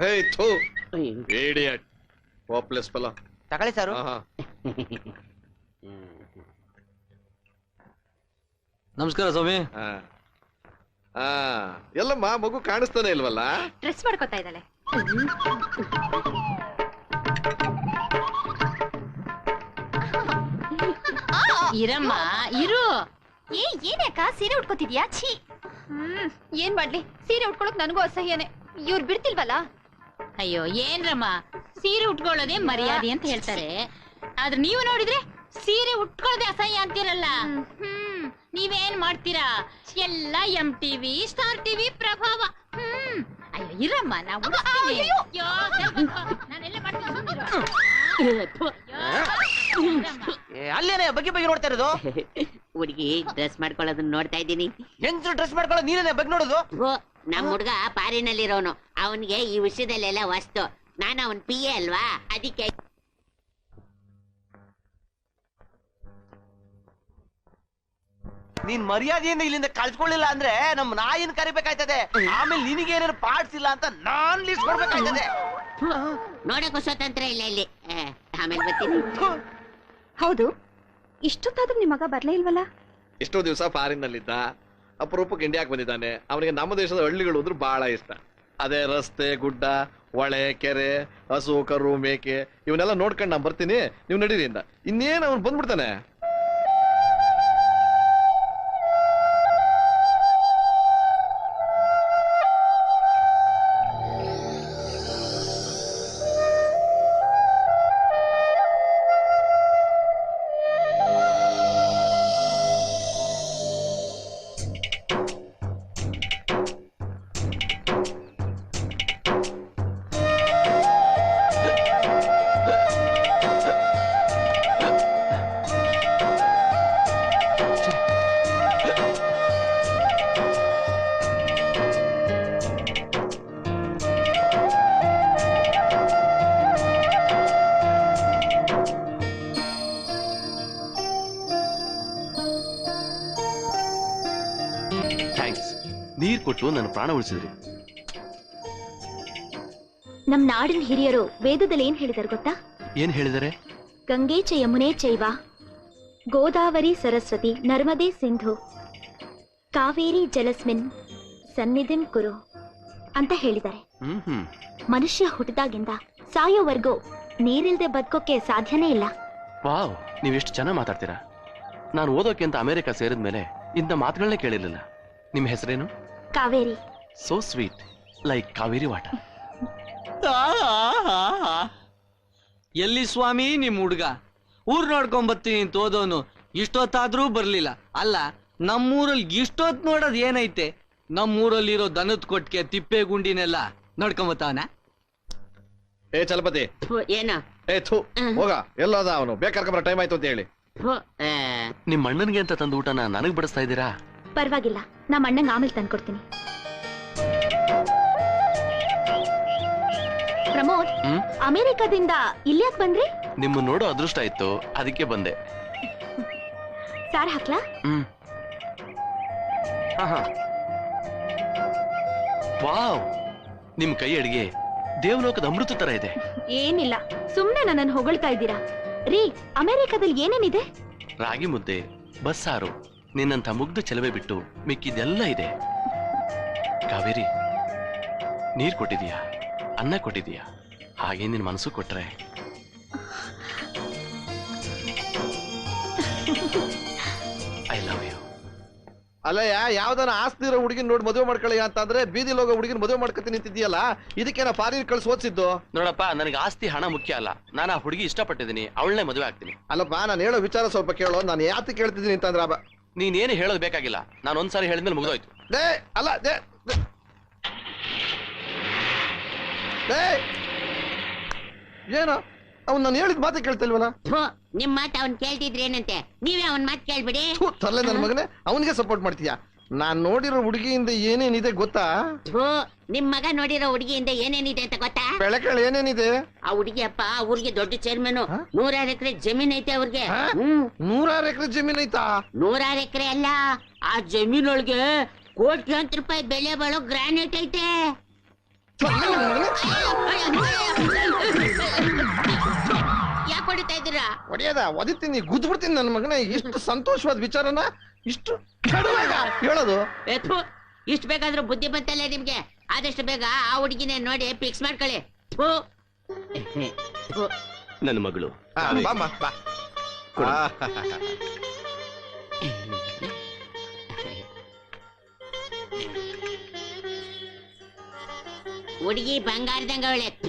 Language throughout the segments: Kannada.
ಹೇ ಥೂ. ಇಡಿಯಟ್ ಹೋಪ್ಲೆಸ್ ಫಲ ತಗೊಳ್ಳಿ ಸರ್. ಆಹಾ. ನಮಸ್ಕಾರ ಸ್ವಾಮಿ. ಆ. ಆ ಎಲ್ಲಮ್ಮ ಮಗು ಕಾಣಿಸ್ತಾನೆ ಇಲ್ವಲ್ಲ? ಡ್ರೆಸ್ ಮಾಡ್ಕೊತಾ ಇದ್ದಾಳೆ. ಇರಮ್ಮ ಇರು. ಏ ಏನಕ್ಕ ಸೀರೆ ಉಟ್ಕೋತಿದ್ಯಾ? ಛೀ. ಹ್ಮ್ ಏನ್ ಮಾಡ್ಲಿ? ಸೀರೆ ಉಟ್ಕೊಳಕ್ ನನಗೂ ಅಸಹ್ಯನೆ. ಇವ್ರು ಬಿಡ್ತಿಲ್ವಲ್ಲ? ಅಯ್ಯೋ ಏನ್ರಮ್ಮ? ಸೀರೆ ಉಟ್ಕೊಳ್ಳೋದೇ ಮರ್ಯಾದೆ ಅಂತ ಹೇಳ್ತಾರೆ. ಆದ್ರೆ ನೀವು ನೋಡಿದ್ರೆ ಸೀರೆ ಉಟ್ಕೊಳ್ಳೋದೇ ಅಸಹ್ಯ ಅಂತೀರಲ್ಲ? ಹ್ಮ್. ನೀವೇನ್ ಮಾಡ್ತೀರಾ? ಎಲ್ಲ ಎಂ ಟಿವಿ ಸ್ಟಾರ್ ಟಿವಿ ಪ್ರಭಾವ. ಹ್ಮ್. ಅಯ್ಯೋ ಇರಮ್ಮ ನಾವು. ಅಲ್ಲೇನೆ ಬಗ್ಗೆ ಬಗ್ಗೆ ನೋಡ್ತಾ ಇರೋದು? ಹುಡುಗಿ ಡ್ರೆಸ್ ಮಾಡ್ಕೊಳ್ಳೋದನ್ನ ನೋಡ್ತಾ ಇದ್ದೀನಿ. ಹೆಂಗ್ ಡ್ರೆಸ್ ಮಾಡ್ಕೊಳ್ಳೋದು? ನೀನೇ ಬಗ್ಗೆ ನೋಡೋದು? ನಮ್ ಹುಡ್ಗ ಪಾರಿನಲ್ಲಿರೋನು. ಅವನಿಗೆ ಈ ವಿಷಯದಲ್ಲೆಲ್ಲ ವಸ್ತು. ನಾನು ಅವನ್ ಪಿ ಎ ಅಲ್ವಾ? ಅದಕ್ಕೆ ನೀನ್ ಮರ್ಯಾದೆಯಿಂದ ಇಲ್ಲಿಂದ ಕಳ್ಸ್ಕೊಳ್ಳಿಲ್ಲ ಅಂದ್ರೆ ನಮ್ ನಾಯಿನ ಕರಿಬೇಕಾಯ್ತದೆ. ಆಮೇಲೆ ನಿನಗೆ ಏನಾದ್ರು ಪಾರ್ಟ್ಸ್ ಇಲ್ಲ ಅಂತ ನಾನ್ ಲಿಸ್ಟ್ ಕೊಡ್ಬೇಕಾಯ್ತದೆ. ನೋಡಕ್ಕೂ ಸ್ವತಂತ್ರ ಇಲ್ಲ ಇಲ್ಲಿ. ಆ, ಆಮೇಲೆ ಬರ್ತೀನಿ. ಹೌದು. ಇಷ್ಟೊತ್ತಾದ್ರೂ ನಿಮ್ಮ ಮಗ ಬರ್ಲೇ ಇಲ್ವಲ್ಲ? ಎಷ್ಟೋ ದಿವಸ ಫಾರಿನ್ ನಲ್ಲಿದ್ದ ಅಪರೂಪಕ್ಕೆ ಇಂಡಿಯಾಕ್ ಬಂದಿದ್ದಾನೆ. ಅವನಿಗೆ ನಮ್ಮ ದೇಶದ ಹಳ್ಳಿಗಳು ಅಂದ್ರೆ ಬಹಳ ಇಷ್ಟ. ಅದೇ ರಸ್ತೆ, ಗುಡ್ಡ, ಹೊಳೆ, ಕೆರೆ ಹಸು ಕರು ಮೇಕೆ, ಇವನ್ನೆಲ್ಲ ನೋಡ್ಕೊಂಡು ನಾನು ಬರ್ತೀನಿ. ನೀವು ನಡೀರಿ ಇಂದ ಇನ್ನೇನು ಅವನು ಬಂದ್ಬಿಡ್ತಾನೆ? ಕೊಟ್ಟು ನನ್ನ ಪ್ರಾಣ ಉಳಿಸಿದ್ರಿ. ನಮ್ ನಾಡಿನ ಹಿರಿಯರು ವೇದದಲ್ಲಿ ಏನ್ ಹೇಳಿದಾರೆ ಗೊತ್ತಾ? ಏನ್ ಹೇಳಿದರೆ? ಗಂಗೆ ಚ ಯಮುನೆ ಚೈವ ಗೋದಾವರಿ ಸರಸ್ವತಿ ನರ್ಮದೆ ಸಿಂಧು ಕಾವೇರಿ ಜಲಸ್ಮಿನ್ ಸನ್ನಿಧಿಂ ಕುರು ಅಂತ ಹೇಳಿದ್ದಾರೆ ಹ್ಮ್ ಹ್ಮ್. ಮನುಷ್ಯ ಹುಟ್ಟಿದಾಗಿಂದ ಸಾಯೋವರೆಗೂ ನೀರಿಲ್ದೆ ಬದುಕೋಕೆ ಸಾಧ್ಯನೇ ಇಲ್ಲ. ವಾವ್ ನೀವೆಷ್ಟು ಚೆನ್ನಾಗಿ ಮಾತಾಡ್ತೀರಾ. ನಾನು ಓದೋಕೆ ಅಂತ ಅಮೆರಿಕ ಸೇರಿದ ಮೇಲೆ ಇಂಥ ಮಾತುಗಳನ್ನೇ ಕೇಳಿರ್ಲಿಲ್ಲ. ನಿಮ್ಮ ಹೆಸರೇನು? Kaveri. So sweet like Kaveri water ಎಲ್ಲಿ ಸ್ವಾಮಿ ನಿಮ್ ಹುಡ್ಗ? ಊರ್ ನೋಡ್ಕೊಂಡ್ ಬರ್ತೀನಿ ಅಂತ ಹೋದವನು ಇಷ್ಟೊತ್ತಾದ್ರೂ ಬರ್ಲಿಲ್ಲ. ಅಲ್ಲ ನಮ್ಮೂರಲ್ಲಿ ಇಷ್ಟೊತ್ ನೋಡೋದ್ ಏನೈತೆ? ನಮ್ಮೂರಲ್ಲಿರೋ ದನದ ಕೊಟ್ಟಿಗೆ ತಿಪ್ಪೆ ಗುಂಡಿನೆಲ್ಲ ನೋಡ್ಕೊಂಬತ್ತಾವನ? ಏ ಚಲಪತಿ. ಏನ? ಏ ಥೂ ಹೋಗ. ಎಲ್ಲೋದ ಅವನು. ಬೇಕಾರ್ಕೊಂಬರ ಟೈಮ್ ಆಯ್ತು ಅಂತ ಹೇಳಿ. ನಿಮ್ಮ ಅಣ್ಣನಿಗೆ ಅಂತ ತಂದು ಊಟನ ನನಗ್ ಬಡಿಸ್ತಾ ಇದ್ದೀರಾ? ಪರವಾಗಿಲ್ಲ. ನಮ್ಮ ಅಣ್ಣಂಗೆ ಆಮೇಲೆ ತಂದ್ಕೊಡ್ತೀನಿ. ಪ್ರಮೋದ್ ಹ್ಮ್? ಅಮೆರಿಕದಿಂದ ಇಲ್ಲಿ ಯಾಕೆ ಬಂದ್ರಿ? ನಿಮ್ಮ ನೋಡೋ ಅದೃಷ್ಟ ಇತ್ತು ಅದಕ್ಕೆ ಬಂದೆ. ಸಾರ್ ಹಾಕ್ಲಾ? ಹ್ಮ್. ಆಹಾ. ವಾವ್! ನಿಮ್ ಕೈ ಅಡಿಗೆ ದೇವಲೋಕದ ಅಮೃತ ತರ ಇದೆ. ಏನಿಲ್ಲ ಸುಮ್ನೆ ನನ್ನನ್ನು ಹೊಗಳ್ತಾ ಇದ್ದೀರಾ? ರೀ ಅಮೆರಿಕದಲ್ಲಿ ಏನೇನಿದೆ? ರಾಗಿ ಮುದ್ದೆ ಬಸ್ಸಾರು. ನಿನ್ನಂಥ ಮುಗ್ಧ ಚೆಲುವೆ ಬಿಟ್ಟು ಮಿಕ್ಕಿದೆಲ್ಲ ಇದೆ. ಕಾವೇರಿ ನೀರ್ ಕೊಟ್ಟಿದೀಯಾ? ಅನ್ನ ಕೊಟ್ಟಿದೀಯಾ? ಹಾಗೆ ನಿನ್ ಮನಸ್ಸು ಕೊಟ್ರೆ. ಐ ಲವ್ ಯು ಅಲ್ಲಯ್ಯ ಯಾವ್ದನ ಆಸ್ತಿ ಇರೋ ಹುಡುಗಿನ ನೋಡಿ ಮದುವೆ ಮಾಡ್ಕೊಳ್ಳಿ ಅಂತಂದ್ರೆ ಬೀದಿಲ್ ಲೋಗ ಹುಡುಗಿನ ಮದುವೆ ಮಾಡ್ಕೊತೀನಿ ನಿಂತಿದ್ಯಲ್ಲ ಇದಕ್ಕೆ ನಾ ಫಾರಿನ್ ಕಳ್ಸಿ ಓದಿಸಿದ್ದು? ನೋಡಪ್ಪ ನನಗೆ ಆಸ್ತಿ ಹಣ ಮುಖ್ಯ ಅಲ್ಲ. ನಾನು ಆ ಹುಡುಗಿ ಇಷ್ಟಪಟ್ಟಿದ್ದೀನಿ ಅವಳನ್ನೇ ಮದುವೆ ಆಗ್ತೀನಿ. ಅಲ್ಲಪ್ಪ ನಾನು ಹೇಳೋ ವಿಚಾರ ಸ್ವಲ್ಪ ಕೇಳೋ. ನಾನು ಯಾತಿ ಕೇಳ್ತಿದ್ದೀನಿ ಅಂತಂದ್ರೆ ಬ- ನೀನೇನು ಹೇಳೋದು ಬೇಕಾಗಿಲ್ಲ. ನಾನು ಒಂದ್ಸಾರಿ ಹೇಳಿದ್ಮೇಲೆ ಮುಗಿದೋಯ್ತು. ದೇ ಅಲ್ಲ ದೇ ದೇ ಏನೋ ಏನು? ಅವ್ನು ನಾನು ಹೇಳಿದ ಮಾತೇ ಕೇಳ್ತಿಲ್ವಲ್ಲ? ನಿಮ್ಮ ನಿಮ್ ಮಾತು ಅವ್ನ್ ಕೇಳ್ತಿದ್ರೇನಂತೆ ನೀವೇ ಅವನ್ ಮಾತು ಕೇಳ್ಬಿಡಿ. ಥು, ತರ್ಲೆ ನನ್ನ ಮಗನೇ. ಅವನಿಗೆ ಸಪೋರ್ಟ್ ಮಾಡ್ತೀಯಾ? ನಾನ್ ನೋಡಿರೋ ಹುಡುಗಿಯಿಂದ ಏನೇನಿದೆ ಗೊತ್ತಾ? ಥು, ನಿಮ್ ಮಗ ನೋಡಿರೋ ಹುಡುಗಿಯಿಂದ ಏನೇನಿದೆ ಅಂತ ಗೊತ್ತಾ? ಬೆಳಕಲ್ ಏನೇನಿದೆ? ಆ ಹುಡುಗಿ ಅಪ್ಪ ಅವ್ರಿಗೆ ದೊಡ್ಡ ಚೇರ್ಮನ್ ಹ? ನೂರಾರು ಎಕರೆ ಜಮೀನ್ ಐತೆ ಅವ್ರಿಗೆ. ಹ? ಹ್ಮ್. ನೂರಾರು ಎಕರೆ ಜಮೀನ್ ಐತಾ? ನೂರಾರು ಎಕರೆ ಅಲ್ಲ ಆ ಜಮೀನೊಳಗೆ ಕೋಟ್ಯಾಂತರ ರೂಪಾಯಿ ಬೆಲೆ ಬಾಳೋ ಗ್ರಾನೈಟ್ ಐತೆ. ಯಾಕೆ ಹೊಡಿತಾ ಇದ್ದೀರಾ? ಒಡೆಯದ ಒದಿತೀನಿ ಗುದ್ಬಿಡ್ತೀನಿ ನನ್ನ ಮಗನ. ಎಷ್ಟು ಸಂತೋಷವಾದ ವಿಚಾರನ ಇಷ್ಟು ಹೇಳೋದು? ಎತ್ತು ಇಷ್ಟು ಬೇಕಾದ್ರೂ ಬುದ್ಧಿ ಬಂತಲ್ಲ ನಿಮ್ಗೆ? ಆದಷ್ಟು ಬೇಗ ಆ ಹುಡುಗಿನೇ ನೋಡಿ ಫಿಕ್ಸ್ ಮಾಡ್ಕೊಳ್ಳಿ. ಥು. ಥು. ನನ್ನ ಮಗಳು. ಆ, ಬಾಮ್ಮ, ಬಾ. ಆ, ಹುಡುಗಿ ಬಂಗಾರದಂಗ ಅವಳೆ.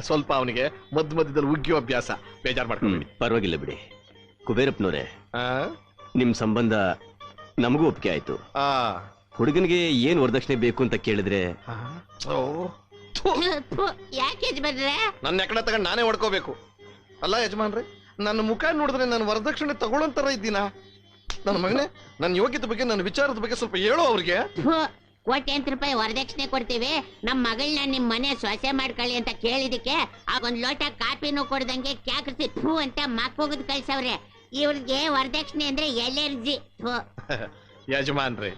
ಸ್ವಲ್ಪ ಅವನಿಗೆ ಮಧ್ಯ ಮಧ್ಯದಲ್ಲಿ ಉಗ್ಗಿಯೋ ಅಭ್ಯಾಸ. ಬೇಜಾರ್ ಮಾಡ್ಕೊಂಡು ಪರವಾಗಿಲ್ಲ ಬಿಡಿ. ಕುಬೇರಪ್ಪನವ್ರೆ ಆ? ನಿಮ್ ಸಂಬಂಧ ನಮಗೂ ಒಪ್ಪಿಗೆ ಆಯ್ತು ಆ. ಹುಡುಗನಿಗೆ ಏನ್ ವರದಕ್ಷಿಣೆ ಬೇಕು ಅಂತ ಕೇಳಿದ್ರೆ ಆ. ಓ. ಥು. ಯಾಕೆ ಯಜಮಾನ್ರೆ ನನ್ನ ಎಕಡೆ ತಗೊಂಡು ನಾನೇ ಹೊಡ್ಕೋಬೇಕು ಅಲ್ಲ ಯಜಮಾನ್ರೆ ನನ್ನ ಮುಖ ನೋಡಿದ್ರೆ ನಾನು ವರದಕ್ಷಿಣೆ ತಗೊಳ್ಳೋಂತರ ಇದ್ದೀನ ನನ್ನ ಮಗನೇ ನನ್ನ ಯೋಗ್ಯತೆ ಬಗ್ಗೆ ನನ್ನ ವಿಚಾರದ ಬಗ್ಗೆ ಸ್ವಲ್ಪ ಹೇಳೋ ಅವ್ರಿಗೆ ಥು. ಕೋಟ್ಯಾಂತರ ರೂಪಾಯಿ ವರದಕ್ಷಿಣೆ ಕೊಡ್ತೀವಿ ನಮ್ ಮಗಳನ್ನ ನಿಮ್ ಮನೆ ಸೊಸೆ ಮಾಡ್ಕೊಳ್ಳಿ ಅಂತ ಕೇಳಿದಕ್ಕೆ ಆ ಒಂದ್ ಲೋಟ ಕಾಪಿನೂ ಕೊಡ್ದಂಗೆ ಕ್ಯಾಕರಿಸಿ ಥೂ ಅಂತ ಮಕ್ಕೋಗದ್ ಕಳ್ಸವ್ರೆ ಇವ್ರಿಗೆ ವರದಕ್ಷಿಣೆ ಅಂದ್ರೆ ಎಲರ್ಜಿ. ಯಜಮಾನ್ರಿ ಯಜಮಾನ್ರೆ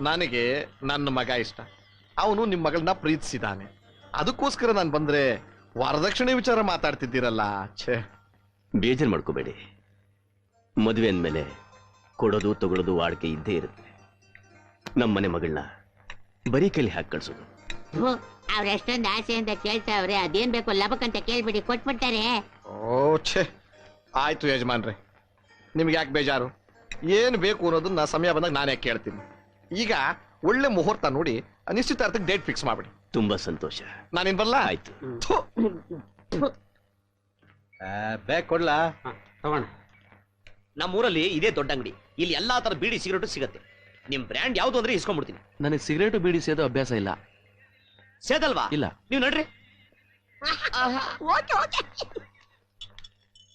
ನನಗೆ ನನ್ನ ಮಗ ಇಷ್ಟ. ಅವನು ನಿಮ್ಮ ಮಗಳನ್ನ ಪ್ರೀತಿಸಿದಾನೆ. ಅದಕ್ಕೋಸ್ಕರ ನಾನು ಬಂದ್ರೆ ವರದಕ್ಷಿಣೆ ವಿಚಾರ ಮಾತಾಡ್ತಿದ್ದೀರಲ್ಲ ಛೇ. ಬೇಜಾರು ಮಾಡ್ಕೋಬೇಡಿ. ಮದುವೆ ಅಂದ್ಮೇಲೆ ಕೊಡೋದು ತಗೊಳ್ಳೋದು ವಾಡಿಕೆ ಇದ್ದೇ ಇರುತ್ತೆ. ನಮ್ಮ ಮನೆ ಮಗಳನ್ನ ಬರೀ ಕೈಲಿ ಹಾಕಿ ಕಳ್ಸೋದು. ಅವ್ರೆಷ್ಟೊಂದು ಅವ್ರ್ ಎಷ್ಟೊಂದ್ ಆಸೆ ಅಂತ ಕೇಳ್ತಾವ್ರೆ ಅದೇನ್ ಬೇಕು ಲಬಕ್ ಅಂತ ಕೇಳ್ಬಿಡಿ ಕೊಟ್ಬಿಡ್ತಾರೆ. ಓ ಛೇ. ಆಯ್ತು ಯಜಮಾನ್ರೆ. ನಿಮ್ಗೆ ಯಾಕೆ ಬೇಜಾರು? ಏನು ಬೇಕು ಅನ್ನೋದನ್ನ ಸಮಯ ಬಂದಾಗ ನಾನು ಯಾಕೆ ಕೇಳ್ತೀನಿ. ಈಗ ಒಳ್ಳೆ ಮುಹೂರ್ತ ನೋಡಿ ನಿಶ್ಚಿತಾರ್ಥಕ್ಕೆ ಡೇಟ್ ಫಿಕ್ಸ್ ಮಾಡ್ಬಿಡಿ. ತುಂಬಾ ಸಂತೋಷ. ನಾನಿನ್ ಬರಲ್ಲ ಆಯ್ತು. ಬ್ಯಾಗ್ ಕೊಡ್ಲಾ? ತಗೋಣ. ನಮ್ಮೂರಲ್ಲಿ ಇದೇ ದೊಡ್ಡ ಅಂಗಡಿ. ಇಲ್ಲಿ ಎಲ್ಲಾ ತರ ಬೀಡಿ ಸಿಗರೇಟು ಸಿಗತ್ತೆ. ನಿಮ್ ಬ್ರ್ಯಾಂಡ್ ಯಾವ್ದು ಅಂದ್ರೆ ಇಸ್ಕೊಂಡ್ಬಿಡ್ತೀನಿ. ನನಗೆ ಸಿಗರೇಟು ಬೀಡಿ ಸೇದೋ ಅಭ್ಯಾಸ ಇಲ್ಲ. ಸೇದಲ್ವಾ? ಇಲ್ಲ. ನೀವು ನಡ್ರಿ.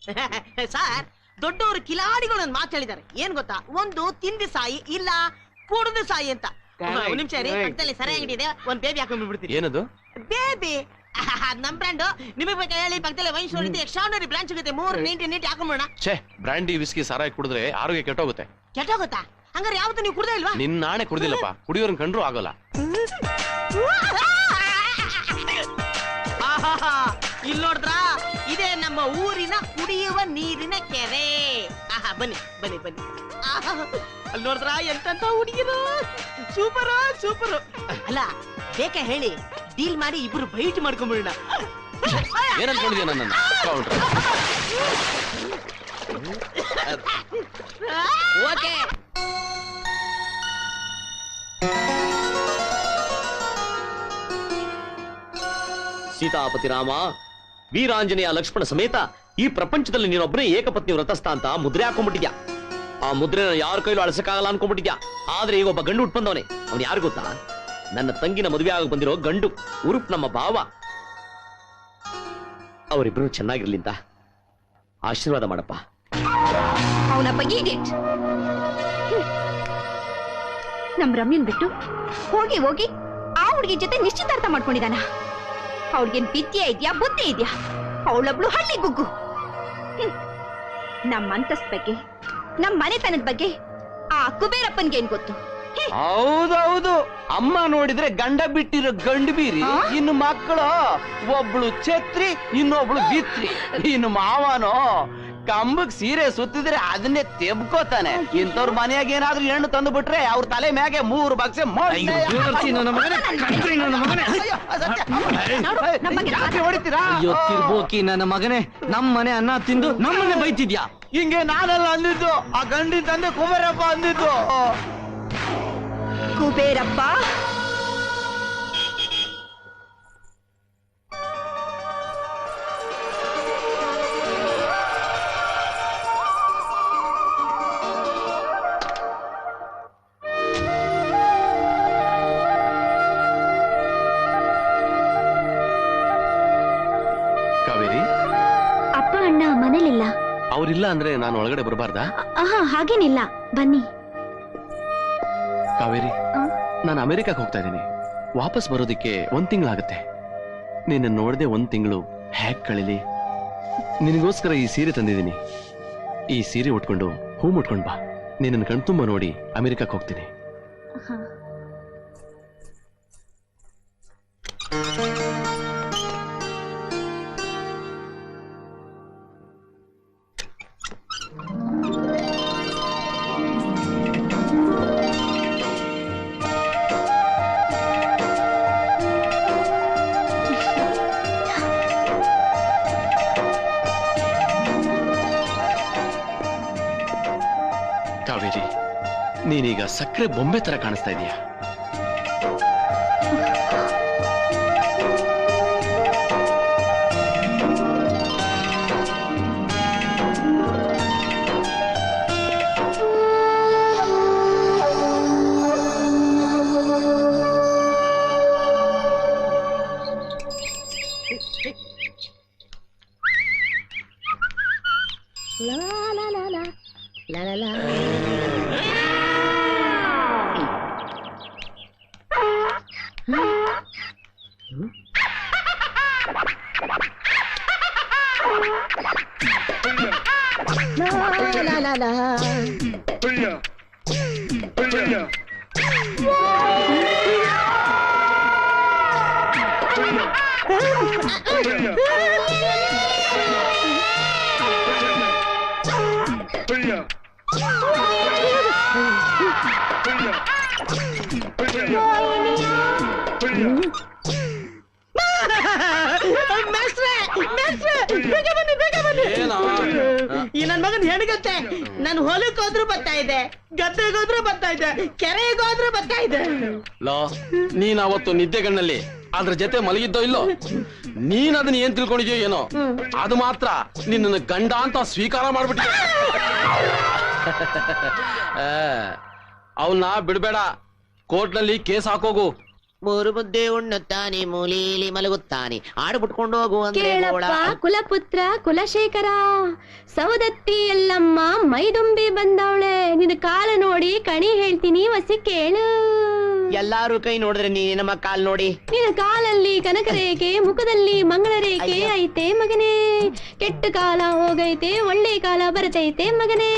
ಸರ್ ದೊಡ್ಡವರು ಕಿಲಾಡಿಗಳು ನನ್ನ ಮಾತು ಹೇಳಿದ್ದಾರೆ. ಏನ್ ಗೊತ್ತಾ? ಒಂದು ತಿಂದಿ ಸಾಯಿ ಇಲ್ಲ ಕೂಡದ ಸಾಯಿ ಅಂತ. ಒಂದ್ ನಿಮಿಷ ರೀ ಪಕ್ಕದಲ್ಲಿ ಸರಿ ಅಂಗಡಿ ಇದೆ ಒಂದ್ ಬೇಬಿ ಹಾಕೊಂಡ್ ಬಿಡ್ತೀನಿ ಏನದು? ಬೇಬಿ ನಮ್ ಬ್ರ್ಯಾಂಡ್ ನಿಮಗೆ ಬೇಕಾ ಹೇಳಿ ಪಕ್ಕದಲ್ಲಿ ವೈನ್ ಸ್ಟೋರ್ ಇದೆ ಎಕ್ಸ್ಟ್ರಾನರಿ ಬ್ರಾಂಚ್ ಸಿಗುತ್ತೆ. ಮೂರು ನೀಟಿ ನೀಟಿ ಹಾಕೊಂಡ್ಬಿಡೋಣ ಛೇ ಬ್ರ್ಯಾಂಡಿ ವಿಸ್ಕಿ ಸಾರಾಯಿ ಕುಡಿದ್ರೆ ಆರೋಗ್ಯ ಕೆಟ್ಟೋಗುತ್ತೆ. ಕೆಟ್ಟೋಗುತ್ತಾ? ಹಂಗಾರೆ ಯಾವತ್ತು ನೀವು ಕುಡ್ದೇ ಇಲ್ವಾ? ನಿನ್ನ ನಾಣೆ ಕುಡ್ದಿಲ್ಲಪ್ಪ. ಕುಡಿಯೋರನ್ ಕಂಡ್ರು ಆಗೋಲ್ಲ. ಇಲ್ಲಿ ಇಲ್ ನೋಡಿದ್ರ? ನಮ್ಮ ಊರಿನ ಕುಡಿಯುವ ನೀರಿನ ಕೆರೆ. ಆಹಾ ಬನ್ನಿ ಬನ್ನಿ ಬನ್ನಿ. ಆಹಾ, ಅಲ್ಲಿ ನೋಡಿದ್ರ ಎಂತ ಹುಡುಗಿರು? Super super. ಅಲ್ಲ ಬೇಕ ಹೇಳಿ ಡೀಲ್ ಮಾಡಿ ಇಬ್ರು ಬೈಟ್ ಮಾಡ್ಕೊಂಬಿಡೋಣ. ಏನ್ ಅನ್ಕೊಂಡಿದ್ಯಾ ನನ್ನ ಕೌಂಟ್ರ್ ಓಕೆ. ಸೀತಾಪತಿ ರಾಮ ವೀರಾಂಜನೇಯ ಲಕ್ಷ್ಮಣ ಸಮೇತ ಈ ಪ್ರಪಂಚದಲ್ಲಿ ನೀನೊಬ್ಬನೇ ಏಕಪತ್ನಿ ವ್ರತಸ್ಥ ಅಂತ ಮುದ್ರೆ ಹಾಕೊಂಡ್ಬಿಟ್ಟಿದ್ಯಾ? ಆ ಮುದ್ರೆನ ಯಾರ ಕೈಲೂ ಅಳಸಕ್ಕಾಗಲ್ಲ ಅನ್ಕೊಂಡ್ಬಿಟ್ಟಿದ್ಯಾ? ಆದ್ರೆ ಈಗ ಒಬ್ಬ ಗಂಡು ಉಟ್ಬಂದವನೆ ಅವನು ಯಾರು ಗೊತ್ತಾ? ನನ್ನ ತಂಗಿನ ಮದುವೆ ಆಗ ಬಂದಿರೋ ಗಂಡು, ಉರುಪ್ ನಮ್ಮ ಭಾವ. ಅವರಿಬ್ರು ಚೆನ್ನಾಗಿರ್ಲಿ ಅಂತ ಆಶೀರ್ವಾದ ಮಾಡಪ್ಪ. ಅವನಪ್ಪ ನಮ್ ರಮ್ಯನ್ ಬಿಟ್ಟು ಹೋಗಿ ಹೋಗಿ ಆ ಹುಡುಗಿ ಜೊತೆ ನಿಶ್ಚಿತಾರ್ಥ ಮಾಡ್ಕೊಂಡಿದಾನ ಅವಳಿಗೇನ್ ವಿದ್ಯೆ ಇದೆಯಾ ಬುದ್ಧಿ ಇದೆಯಾ? ಅವಳೊಬ್ಳು ಹಳ್ಳಿ ಗುಗ್ಗು. ನಮ್ಮ ಅಂತಸ್ ಬಗ್ಗೆ ನಮ್ ಮನೆತನದ ಬಗ್ಗೆ ಆ ಕುಬೇರಪ್ಪನ್ಗೇನ್ ಗೊತ್ತು? ಹೌದೌದು. ಅಮ್ಮ ನೋಡಿದ್ರೆ ಗಂಡ ಬಿಟ್ಟಿರೋ ಗಂಡು ಬೀರಿ ಇನ್ನು ಮಕ್ಕಳು ಒಬ್ಳು ಛತ್ರಿ ಇನ್ನೊಬ್ಳು ಬಿತ್ರಿ ಇನ್ನು ಮಾವನೋ. ಕಂಬಕ್ ಸೀರೆ ಸುತ್ತಿದ್ರೆ ಅದನ್ನೇ ತೆಬ್ಕೋತಾನೆ. ಇಂಥವ್ರ ಮನೆಯಾಗ ಏನಾದ್ರೂ ಹೆಣ್ಣು ತಂದು ಬಿಟ್ರೆ ಅವ್ರ ತಲೆ ಮ್ಯಾಗೆ ಮೂರು ಬಗ್ಸೆ ಹೊಡಿತೀರಾ? ನನ್ನ ಮಗನೇ ನಮ್ ಮನೆ ಅನ್ನ ತಿಂದು ನಮ್ಮನೆ ಬೈತಿದ್ಯಾ? ಹಿಂಗೆ ನಾನೆಲ್ಲ ಅಂದಿದ್ದು ಆ ಗಂಡಿನ ತಂದೆ ಕುಬೇರಪ್ಪ ಅಂದಿದ್ದು. ಕುಬೇರಪ್ಪ ಆಹಾ ಹಾಗೇನಿಲ್ಲ. ಬನ್ನಿ. ಕಾವೇರಿ ನಾನು ಅಮೆರಿಕಕ್ಕೆ ಹೋಗ್ತಾ ಇದ್ದೀನಿ. ವಾಪಸ್ ಬರೋದಿಕ್ಕೆ ಒಂದ್ ತಿಂಗಳಾಗತ್ತೆ. ನಿನ್ನ ನೋಡದೆ ಒಂದ್ ತಿಂಗಳು ಹ್ಯಾಕ್ ಕಳಿಲಿ. ನಿನಗೋಸ್ಕರ ಈ ಸೀರೆ ತಂದಿದ್ದೀನಿ. ಈ ಸೀರೆ ಉಟ್ಕೊಂಡು ಹೂ ಮುಟ್ಕೊಂಡ್ ಬಾ. ನಿನ್ನ ಕಣ್ತುಂಬ ನೋಡಿ ಅಮೆರಿಕಕ್ಕೆ ಹೋಗ್ತೀನಿ. ನೀನೀಗ ಸಕ್ಕರೆ ಬೊಂಬೆ ತರ ಕಾಣಿಸ್ತಾ ಇದೀಯ? La la la la. Yeah. ಬೇಗ ಬನ್ನಿ ಬೇಗ ಬನ್ನಿ ಏನೋ? ಈ ನನ್ ಮಗನ್ ಹೆಣ್ಗತ್ತೆ ನಾನು ಹೊಲಕ್ ಹೋದ್ರು ಬರ್ತಾ ಇದೆ ಗದ್ದೆಗೋದ್ರೂ ಬರ್ತಾ ಇದೆ ಕೆರೆಗೋದ್ರೂ ಬರ್ತಾ ಇದೆ. ಲೋ ನೀನ್ ಅವತ್ತು ನಿದ್ದೆಗಣ್ಣಲ್ಲಿ ಅದ್ರ ಜೊತೆ ಮಲಗಿದ್ದೋ ಇಲ್ಲೋ? ನೀನ್ ಅದನ್ನ ಏನ್ ತಿಳ್ಕೊಂಡಿದ್ಯೋ ಏನೋ? ಅದು ಮಾತ್ರ ನಿನ್ನ ಗಂಡ ಅಂತ ಸ್ವೀಕಾರ ಮಾಡ್ಬಿಟ್ಟಿದೆ. ಅವನ್ನ ಬಿಡ್ಬೇಡ. ಕೋರ್ಟ್ನಲ್ಲಿ ಕೇಸ್ ಹಾಕೋಗು. ಮೂರು ಮುದ್ದೆ ಉಣ್ಣುತ್ತಾನೆ ಮೂಲೀಲಿ ಮಲಗುತ್ತಾನೆ. ಆಡು ಬಿಟ್ಕೊಂಡು ಹೋಗು ಅಂದ್ರೆ ಗೋಳ. ಕೇಳಪ್ಪ ಕುಲಪುತ್ರ ಕುಲಶೇಖರ ಸವದತ್ತಿ ಎಲ್ಲಮ್ಮ ಮೈದುಂಬಿ ಬಂದವಳೆ. ನಿನ್ನ ಕಾಲ ನೋಡಿ ಕಣಿ ಹೇಳ್ತೀನಿ ವಸಿ ಕೇಳು. ಎಲ್ಲಾರು ಕೈ ನೋಡಿದ್ರೆ ನೀ ನಮ್ಮ ಕಾಲ್ ನೋಡಿ. ನಿನ್ನ ಕಾಲಲ್ಲಿ ಕನಕ ರೇಖೆ ಮುಖದಲ್ಲಿ ಮಂಗಳರೇಖೆ ಅಯ್ಯೋ. ಐತೆ ಮಗನೇ. ಕೆಟ್ಟ ಕಾಲ ಹೋಗೈತೆ ಒಳ್ಳೆ ಕಾಲ ಬರ್ತೈತೆ ಮಗನೇ.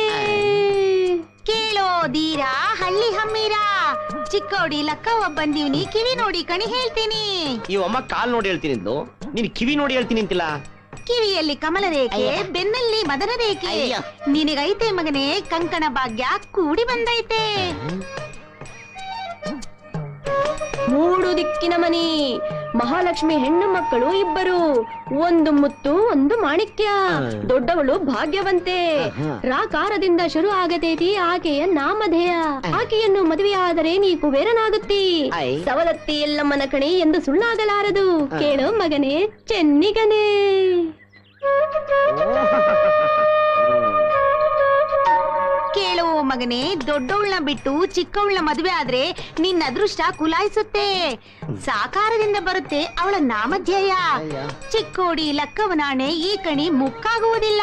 ಕೇಳೋ ದೀರಾ ಹಳ್ಳಿ ಹಮ್ಮೀರ ಚಿಕ್ಕೋಡಿ ಲಕ್ಕವ್ವ ಬಂದೀವ್ನಿ ಕಿವಿ ನೋಡಿ ಕಣಿ ಹೇಳ್ತೀನಿ. ಈ ಅಮ್ಮ ಕಾಲ್ ನೋಡಿ ಹೇಳ್ತೀನಿ ಅಂದ್ಲು. ನೀನ್ ಕಿವಿ ನೋಡಿ ಹೇಳ್ತೀನಿ ಅಂತಿಲ್ಲ? ಕಿವಿಯಲ್ಲಿ ಕಮಲ ರೇಖೆ. ಬೆನ್ನಲ್ಲಿ ಮದನ ರೇಖೆ. ಅಯ್ಯ. ನಿನಗೈತೆ ಮಗನೇ ಕಂಕಣ ಭಾಗ್ಯ ಕೂಡಿ ಬಂದೈತೆ. ಮೂಡು ದಿಕ್ಕಿನ ಮನಿ ಮಹಾಲಕ್ಷ್ಮಿ ಹೆಣ್ಣು ಮಕ್ಕಳು ಇಬ್ಬರು. ಒಂದು ಮುತ್ತು ಒಂದು ಮಾಣಿಕ್ಯ. ದೊಡ್ಡವಳು ಭಾಗ್ಯವಂತೆ. ರಾಕಾರದಿಂದ ಶುರು ಆಗತೈತಿ ಆಕೆಯ ನಾಮಧೇಯ. ಆಕೆಯನ್ನು ಮದುವೆಯಾದರೆ ನೀ ಕುಬೇರನಾಗುತ್ತಿ ಸವಲತ್ತಿ ಎಲ್ಲ ಎಲ್ಲಮ್ಮನ ಕಣಿ ಎಂದು ಸುಳ್ಳಾಗಲಾರದು. ಕೇಳೋ ಮಗನೇ ಚೆನ್ನಿಗನೇ. ಕೇಳು ಮಗನೇ ದೊಡ್ಡವಳನ್ನ ಬಿಟ್ಟು ಚಿಕ್ಕವಳನ್ನ ಮದುವೆ ಆದ್ರೆ ನಿನ್ನ ಅದೃಷ್ಟ ಕುಲಾಯಿಸುತ್ತೆ. ಸಾಕಾರದಿಂದ ಬರುತ್ತೆ ಅವಳ ನಾಮಧ್ಯೇಯ. ಚಿಕ್ಕೋಡಿ ಲಕ್ಕವನಾಣೆ ಈ ಕಣಿ ಮುಕ್ಕಾಗುವುದಿಲ್ಲ.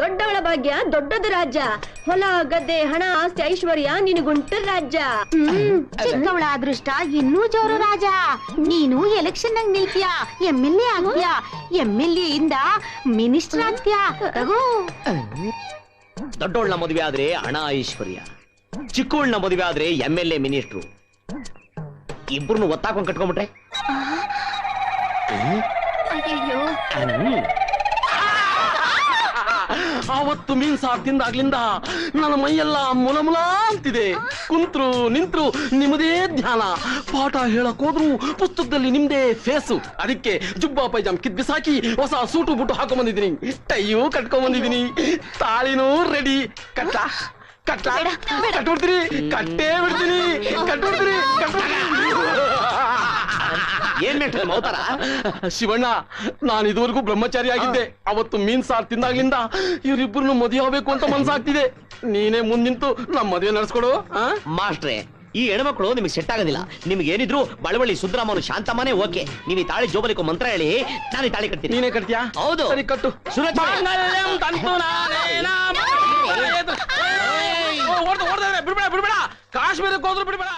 ದೊಡ್ಡವಳ ಭಾಗ್ಯ ದೊಡ್ಡದು ರಾಜ್ಯ. ಹೊಲ ಗದ್ದೆ ಹಣ ಆಸ್ತಿ ಐಶ್ವರ್ಯ ನಿನಗುಂಟು ರಾಜ್ಯ. ಚಿಕ್ಕವಳ ಅದೃಷ್ಟ ಇನ್ನೂ ಜೋರು ರಾಜ. ನೀನು ಎಲೆಕ್ಷನ್ ನಾಗ ನಿಲ್ತೀಯ? ಎಂ ಎಲ್ ಎ ಆಗ್ತೀಯ? ಎಂ ಎಲ್ ಎ ಇಂದ ಮಿನಿಸ್ಟರ್ ಆಗ್ತೀಯ? ತಗೋ. ದೊಡ್ಡೋಳ್ನ ಮದುವೆ ಆದ್ರೆ ಹಣ ಐಶ್ವರ್ಯ. ಚಿಕ್ಕೋಳ್ನ ಮದುವೆ ಆದ್ರೆ ಎಂ ಎಲ್ ಎ ಮಿನಿಸ್ಟ್ರು ಇಬ್ರು ಒತ್ತಾಕೊಂಡ್ ಕಟ್ಕೊಂಡ್ಬಿಟ್ರೆ ಅಯ್ಯೋ. ಆವತ್ತು ಮೀನ್ ಸಾರ್ ತಿಂದಾಗ್ಲಿಂದ ನನ್ನ ಮೈಯೆಲ್ಲ ಮುಲಮುಲ ಅಂತಿದೆ. ಕುಂತ್ರು ನಿಂತ್ರು ನಿಮ್ಮದೇ ಧ್ಯಾನ. ಪಾಠ ಹೇಳಕ್ ಹೋದ್ರು ಪುಸ್ತಕದಲ್ಲಿ ನಿಮ್ದೇ ಫೇಸು ಅದಕ್ಕೆ ಜುಬ್ಬಾ ಪೈಜಾಮ್ ಕಿದ್ ಬಿಸಾಕಿ ಹೊಸ ಸೂಟು ಬುಟ್ಟು ಹಾಕೊಂಡ್ ಬಂದಿದ್ದೀನಿ. ಟೈಯು ಕಟ್ಕೊಂಡ್ ಬಂದಿದ್ದೀನಿ. ತಾಳಿನೂ ರೆಡಿ ಕಟ್ಟ ಕಟ್ಟ ಕಟ್ಬಿಡ್ತೀನಿ. ಕಟ್ಟೇ ಬಿಡ್ತೀನಿ. ಕಟ್ಬಿಡ್ತೀನಿ. ಕಟ್ಬಿಡ್ತೀನಿ. ಏನ್ ಮೌತಾರ ಶಿವಣ್ಣ ನಾನು ಇದುವರೆಗೂ ಬ್ರಹ್ಮಚಾರಿ ಆಗಿದ್ದೆ ಅವತ್ತು ಮೀನ್ ಸಾರ್ ತಿಂದಾಗ್ಲಿಂದ ಇವರಿಬ್ಬರನ್ನು ಮದುವೆ ಆಗ್ಬೇಕು ಅಂತ ಮನ್ಸಾಗ್ತಿದೆ ನೀನೇ ಮುಂದಿಂತು ನಮ್ಮ ಮದುವೆ ನಡೆಸ್ಕೊಡು? ಮಾಸ್ಟ್ರೆ ಈ ಹೆಣ್ಮಕ್ಳು ನಿಮಗೆ ಸೆಟ್ ಆಗೋದಿಲ್ಲ ನಿಮ್ಗೆ ಏನಿದ್ರು ಬಳವಳ್ಳಿ ಸುದ್ರಾಮನು ಶಾಂತಮ್ಮನೇ ಓಕೆ ನೀವು ಈ ತಾಳಿ ಜೋಬಲಿಕೋ ಮಂತ್ರ ಹೇಳಿ ನಾನು ತಾಳಿ ಕಟ್ತೀನಿ ನೀನೇ ಕಟ್ತೀಯಾ ಹೌದು. ಸರಿ ಕಟ್ಟು ಬಿಡ್ಬೇಡ ಬಿಡ್ಬೇಡ ಕಾಶ್ಮೀರಕ್ಕೆ ಹೋದ್ರು ಬಿಡ್ಬೇಡ